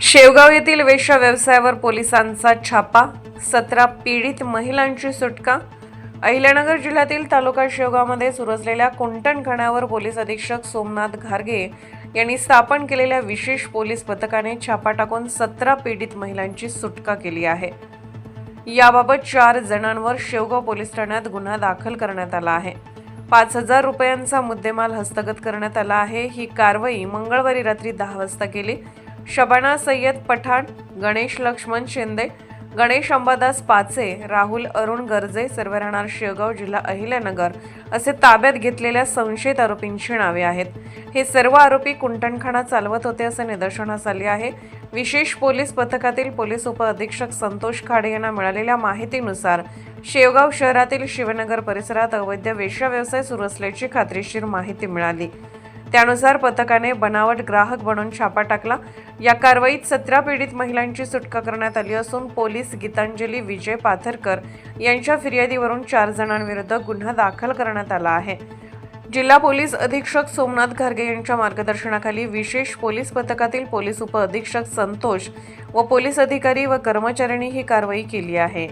शेवगाव येथील वेश्या व्यवसायावर पोलिसांचा छापा सतरा पीडित महिलांची सुटका. अहिल्यानगर जिल्ह्यातील तालुका शेवगावमध्ये सुरू असलेल्या कुंटणखाण्यावर पोलीस अधीक्षक सोमनाथ घारगे यांनी स्थापन केलेल्या विशेष पोलीस पथकाने छापा टाकून सतरा पीडित महिलांची सुटका केली आहे. याबाबत चार जणांवर शेवगाव पोलीस ठाण्यात गुन्हा दाखल करण्यात आला आहे. पाच हजार रुपयांचा मुद्देमाल हस्तगत करण्यात आला आहे. ही कारवाई मंगळवारी रात्री दहा वाजता केली. शबाना सय्यद पठाण गणेश लक्ष्मण शिंदे गणेश अंबादास पाचे राहुल अरुण गर्जे सर्व राहणार शेवगाव जिल्हा अहिल्यानगर असे ताब्यात घेतलेल्या संशयित आरोपींची नावे आहेत. हे सर्व आरोपी कुंटणखाना चालवत होते असे निदर्शनास आले आहे. विशेष पोलीस पथकातील पोलीस उपअधीक्षक संतोष खाडे यांना मिळालेल्या माहितीनुसार शेवगाव शहरातील शिवनगर परिसरात अवैध वेश्या व्यवसाय सुरू असल्याची खात्रीशीर माहिती मिळाली. त्यानुसार पथकाने बनावट ग्राहक बनून छापा टाकला. या कारवाईत सतरा पीडित महिलांची सुटका करण्यात आली असून पोलीस गीतांजली विजय पाथरकर यांच्या फिर्यादीवरून चार जणांविरुद्ध गुन्हा दाखल करण्यात आला आहे. जिल्हा पोलीस अधीक्षक सोमनाथ घारगे यांच्या मार्गदर्शनाखाली विशेष पोलीस पथकातील पोलीस उपअधीक्षक संतोष व पोलीस अधिकारी व कर्मचाऱ्यांनी ही कारवाई केली आहे.